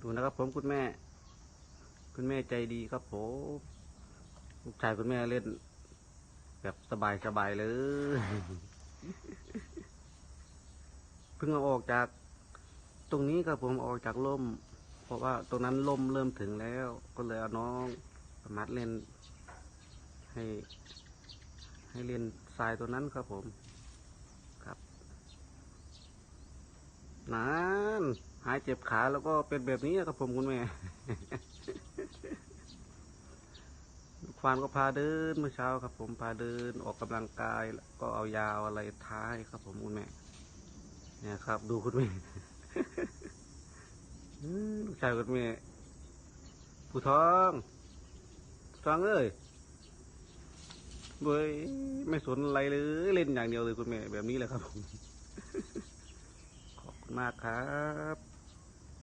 ดูนะครับ ผมคุณแม่ คุณแม่ใจดีครับผมลูกชายคุณแม่เล่น แบบสบายสบายเลยเพิ่งเอาออกจาก ตรงนี้ครับผมออกจากล่ม เพราะว่าตรงนั้นล่มเริ่มถึงแล้ว ก็เลยเอาน้องมัดเล่น ให้ ให้เล่นทรายตัวนั้นครับผม ครับ นานหายเจ็บขาแล้วก็เป็นแบบนี้ครับผมคุณแม่ควานก็พาเดินเมื่อเช้าครับ ผมพาเดินออกกำลังกายแล้วก็เอายาวอะไรท้ายครับ ผมคุณแม่ เนี่ยครับ ดูคุณแม่ลูกชายคุณแม่ผู้ท้องผู้องเอ้ยเว้ยไม่สนอะไรเลยเล่นอย่างเดียวเลยคุณแม่แบบนี้แหละครับผม มากครับ